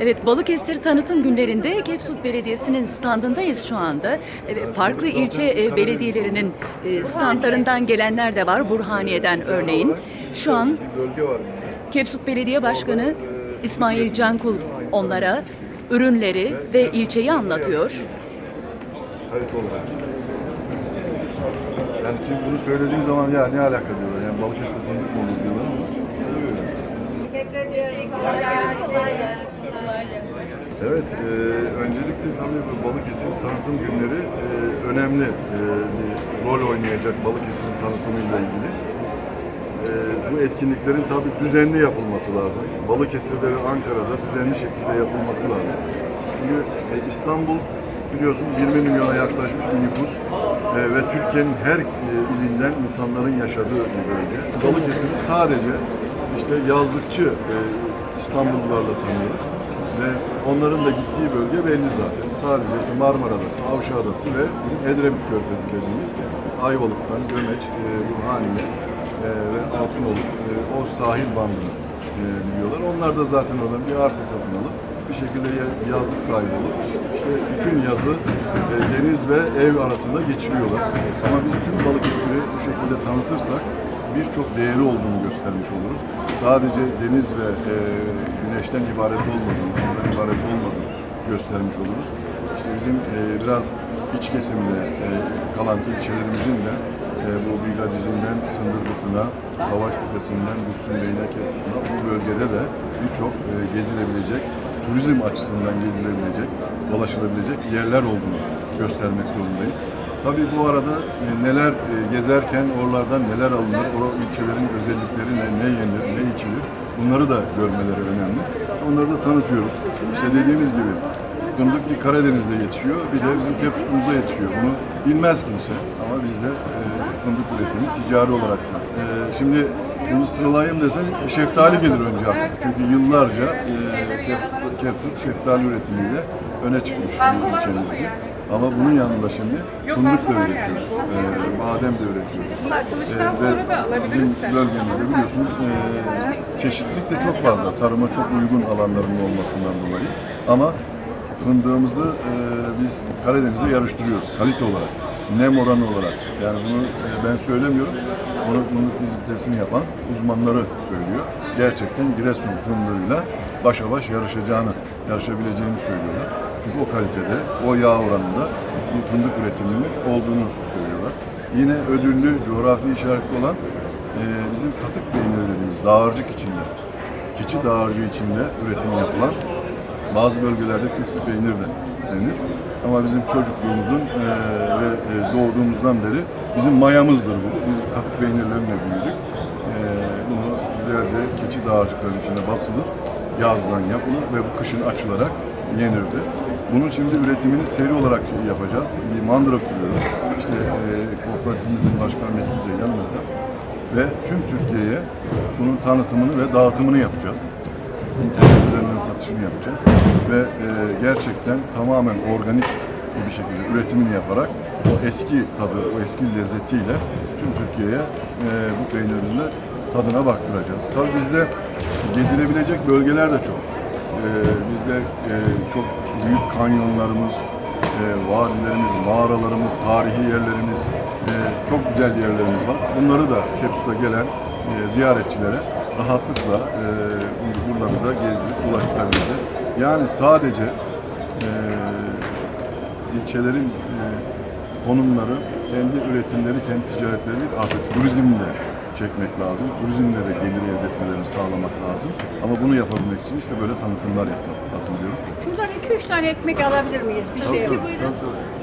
Evet, Balıkesir tanıtım günlerinde Kepsut Belediyesi'nin standındayız şu anda. Farklı ilçe e, belediyelerinin e, standlarından gelenler de var. Burhaniye'den örneğin. Şu an. Kepsut Belediye Başkanı İsmail Cankul onlara ürünleri ve ilçeyi anlatıyor. Olarak. Yani şimdi bunu söylediğim zaman ya ne alaka diyorlar. Yani Balıkesir fındık mı olur diyorlar ama. Evet, e, öncelikle tabii bu Balıkesir tanıtım günleri e, önemli e, bir rol oynayacak Balıkesir'in tanıtımıyla ilgili. E, bu etkinliklerin tabii düzenli yapılması lazım. Balıkesir'de ve Ankara'da düzenli şekilde yapılması lazım. Çünkü e, İstanbul biliyorsunuz 20 milyona yaklaşmış bir nüfus e, ve Türkiye'nin her e, ilinden insanların yaşadığı bir bölge. Balıkesir'i sadece işte yazlıkçı e, İstanbullularla tanıyoruz ve onların da gittiği bölge belli zaten. Sadece Marmara Adası, Avşa Adası ve bizim Edremit Körfezi dediğimiz Ayvalık'tan Gömeç, e, Burhaniye e, ve Altınoluk e, o sahil bandını e, biliyorlar. Onlar da zaten oradan bir arsa satın alıp bir şekilde ya- yazlık sahibi olup işte bütün yazı e, deniz ve ev arasında geçiriyorlar. Ama biz tüm Balıkesir'i bu şekilde tanıtırsak birçok değeri olduğunu göstermiş oluruz. Sadece deniz ve e, güneşten ibaret olmadığını, ibaret olmadığını göstermiş oluruz. İşte bizim e, biraz iç kesimde e, kalan ilçelerimizin de e, bu Bigadici'nden Sındırgısı'na, Savaştepe'sinden Gülsün Kepsu'na bu bölgede de birçok e, gezilebilecek, turizm açısından gezilebilecek, dolaşılabilecek yerler olduğunu göstermek zorundayız. Tabii bu arada e, neler e, gezerken oralardan neler alınır, o ilçelerin özellikleri ne, ne yenir, ne içilir bunları da görmeleri önemli. Onları da tanıtıyoruz. İşte dediğimiz gibi fındık bir Karadeniz'de yetişiyor, bir de bizim Kepsutumuzda yetişiyor. Bunu bilmez kimse ama bizde e, fındık üretimi ticari olarak da. E, şimdi bunu sıralayayım desen şeftali gelir önce aklıma. Çünkü yıllarca e, Kepsut, Kepsut şeftali üretimiyle öne çıkmış bir ilçemizdi. Ama bunun yanında şimdi fındık da üretiyoruz, e, badem de üretiyoruz. E, ve bizim de. bölgemizde biliyorsunuz e, çeşitlilik de çok fazla. Tarıma çok uygun alanların olmasından dolayı. Ama fındığımızı e, biz Karadeniz'de yarıştırıyoruz kalite olarak, nem oranı olarak. Yani bunu e, ben söylemiyorum. Bunu, bunun fizibilitesini yapan uzmanları söylüyor. Gerçekten Giresun fındığıyla başa baş yarışacağını, yarışabileceğini söylüyorlar. Çünkü o kalitede, o yağ oranında bir fındık üretiminin olduğunu söylüyorlar. Yine ödüllü, coğrafi işaretli olan e, bizim katık peyniri dediğimiz dağarcık içinde, keçi dağarcığı içinde üretimi yapılan bazı bölgelerde küflü peynir de denir. Ama bizim çocukluğumuzun e, ve e, doğduğumuzdan beri bizim mayamızdır bu. Biz katık peynirlerine büyüdük. E, bunu güzelce keçi dağarcıklarının içine basılır, yazdan yapılır ve bu kışın açılarak yenirdi. Bunun şimdi üretimini seri olarak yapacağız. Bir mandıra kuruyoruz. İşte e, kooperatifimizin başkan vekili de yanımızda. Ve tüm Türkiye'ye bunun tanıtımını ve dağıtımını yapacağız internet üzerinden satışını yapacağız ve e, gerçekten tamamen organik bir şekilde üretimini yaparak o eski tadı, o eski lezzetiyle tüm Türkiye'ye e, bu peynirin de tadına baktıracağız. Tabii bizde gezilebilecek bölgeler de çok. E, bizde e, çok büyük kanyonlarımız, e, vadilerimiz, mağaralarımız, tarihi yerlerimiz, e, çok güzel yerlerimiz var. Bunları da Kepsut'a gelen e, ziyaretçilere rahatlıkla e, buraları da gezdirip ulaştırabilecek. Yani sadece e, ilçelerin e, konumları, kendi üretimleri, kendi ticaretleri artık turizmle çekmek lazım. Turizmle de gelir elde etmelerini sağlamak lazım. Ama bunu yapabilmek için işte böyle tanıtımlar yapmak lazım diyorum. Şuradan iki üç tane ekmek alabilir miyiz? Bir şey. Tabii, tabii, tabii.